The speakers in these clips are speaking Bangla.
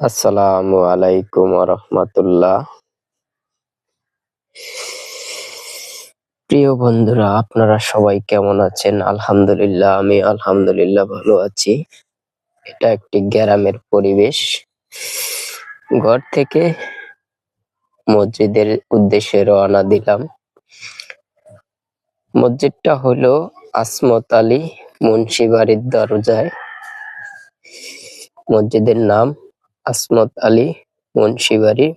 আসসালামু আলাইকুম রহমতুল্লাহ প্রিয় বন্ধুরা, আপনারা সবাই কেমন আছেন? আলহামদুলিল্লাহ, আমি আলহামদুলিল্লাহ ভালো আছি। এটা একটি গ্রামের পরিবেশ। ঘর থেকে মসজিদের উদ্দেশ্যে রওনা দিলাম। মসজিদটা হলো আসমত আলী মুন্সিবাড়ির দরজায়। মসজিদের নাম আসমত আলী মুন্সিবাড়ি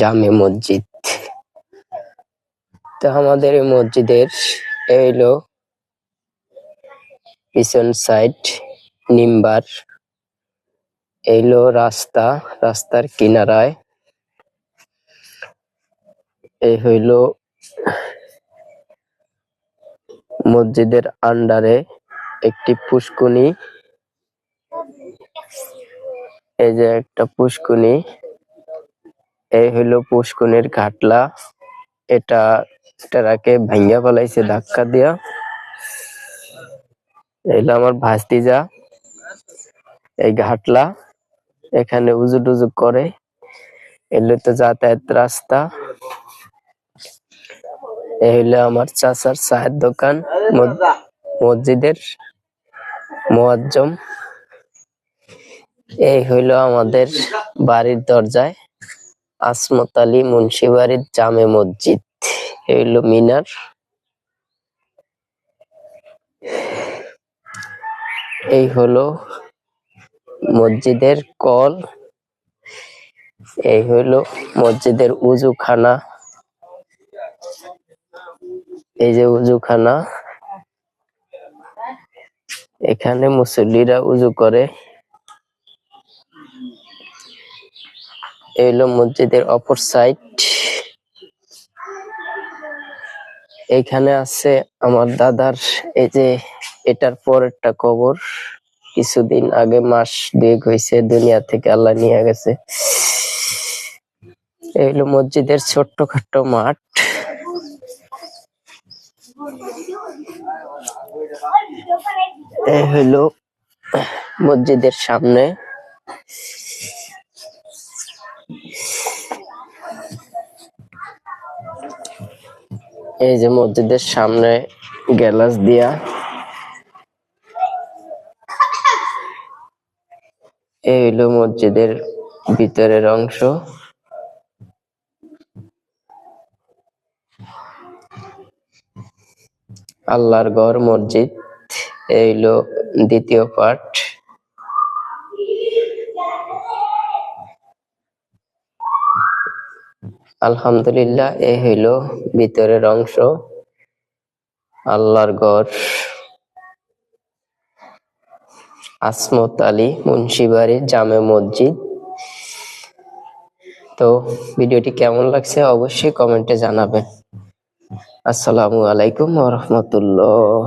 জামে মসজিদ। তো আমাদের এই মসজিদের এই হলো পিছন সাইড নিম্বার। এই হলো রাস্তা, রাস্তার কিনারায়। এই হইল মসজিদের আন্ডারে একটি পুষ্কুনি এই যে একটা পুষ্কুনি, এই হইল পুষ্কুনির ঘাটলা। এটা এটাকে ভাঙ্গা ফেলাইছে, ধাক্কা দিয়া। এইলো আমার ভাস্তিজা। এই ঘাটলা, এখানে উজু টুজু করে। এগুলো তো যাতায়াত রাস্তা। এই হইল আমার চাচার চায়ের দোকান মস- মসজিদের মোয়াজ্জম। এই হইল আমাদের বাড়ির দরজায়। আসমত আলী মুন্সি বাড়ির জামে মসজিদ। হইল মিনার। এই হলো মসজিদের কল। এই হইল মসজিদের উজুখানা। এই যে উজুখানা। এখানে মুসল্লিরা উজু করে। এই হলো মসজিদের অপর সাইড এখানে আছে আমার দাদার, এই যে এটার পরেরটা কবর। কিছুদিন আগে মাস দুয়েক হয়েছে দুনিয়া থেকে আল্লাহ নিয়ে গেছে। এই হলো মসজিদের ছোট্ট খাট্ট মাঠ। এই হইল মসজিদের সামনে। এই যে মসজিদের সামনে গ্যালাস দিয়া। এই হইল মসজিদের ভিতরের অংশ। আল্লাহর ঘর, মসজিদ, এই দ্বিতীয় পার্ট আলহামদুলিল্লাহ, এ হইল ভিতরের অংশ। আল্লাহর গড় আসমত আলী মুন্সিবাড়ি জামে মসজিদ। তো ভিডিওটি কেমন লাগছে অবশ্যই কমেন্টে জানাবেন। আসসালামু আলাইকুম ওয়া রাহমাতুল্লাহ।